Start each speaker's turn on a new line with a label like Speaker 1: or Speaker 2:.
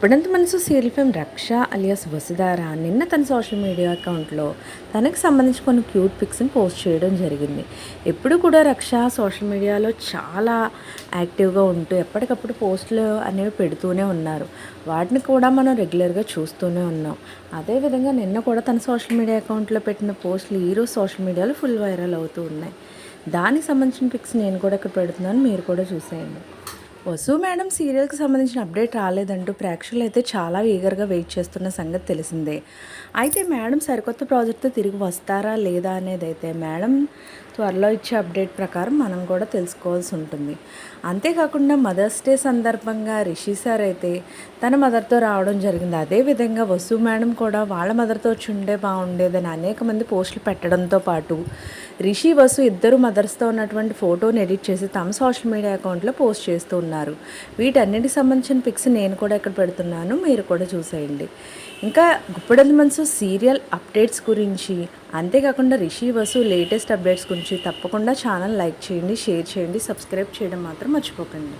Speaker 1: ఇప్పుడంత మనసు serial fame Raksha alias Vasudhara? నిన్న తన సోషల్ మీడియా అకౌంట్లో తనకు సంబంధించి కొన్ని క్యూట్ పిక్స్ని పోస్ట్ చేయడం జరిగింది. ఎప్పుడు కూడా రక్ష సోషల్ మీడియాలో చాలా యాక్టివ్గా ఉంటూ ఎప్పటికప్పుడు పోస్టులు అనేవి పెడుతూనే ఉన్నారు. వాటిని కూడా మనం రెగ్యులర్గా చూస్తూనే ఉన్నాం. అదేవిధంగా నిన్న కూడా తన సోషల్ మీడియా అకౌంట్లో పెట్టిన పోస్టులు ఈరోజు సోషల్ మీడియాలో ఫుల్ వైరల్ అవుతూ ఉన్నాయి. దానికి సంబంధించిన పిక్స్ నేను కూడా ఇక్కడ పెడుతున్నాను. మీరు కూడా చూసేయండి. వసు మేడం సీరియల్కి సంబంధించిన అప్డేట్ రాలేదంటూ ప్రేక్షకులు అయితే చాలా ఈగర్గా వెయిట్ చేస్తున్న సంగతి తెలిసిందే. అయితే మేడం సరికొత్త ప్రాజెక్ట్తో తిరిగి వస్తారా లేదా అనేది అయితే మేడం త్వరలో ఇచ్చే అప్డేట్ ప్రకారం మనం కూడా తెలుసుకోవాల్సి ఉంటుంది. అంతేకాకుండా మదర్స్ డే సందర్భంగా రిషి సార్ అయితే తన మదర్తో రావడం జరిగింది. అదేవిధంగా వసు మేడం కూడా వాళ్ళ మదర్తో వచ్చి ఉండే బాగుండేదని అనేక మంది పోస్టులు పెట్టడంతో పాటు రిషి వసు ఇద్దరు మదర్స్తో ఉన్నటువంటి ఫోటోని ఎడిట్ చేసి తమ సోషల్ మీడియా అకౌంట్లో పోస్ట్ చేస్తూ ఉన్నారు. వీటన్నిటికి సంబంధించిన పిక్స్ నేను కూడా ఇక్కడ పెడుతున్నాను. మీరు కూడా చూసేయండి. ఇంకా గుప్పడంత మనసు సీరియల్ అప్డేట్స్ గురించి అంతేకాకుండా రిషి వసు లేటెస్ట్ అప్డేట్స్ గురించి తప్పకుండా ఛానల్ లైక్ చేయండి షేర్ చేయండి సబ్స్క్రైబ్ చేయడం మాత్రం మర్చిపోకండి.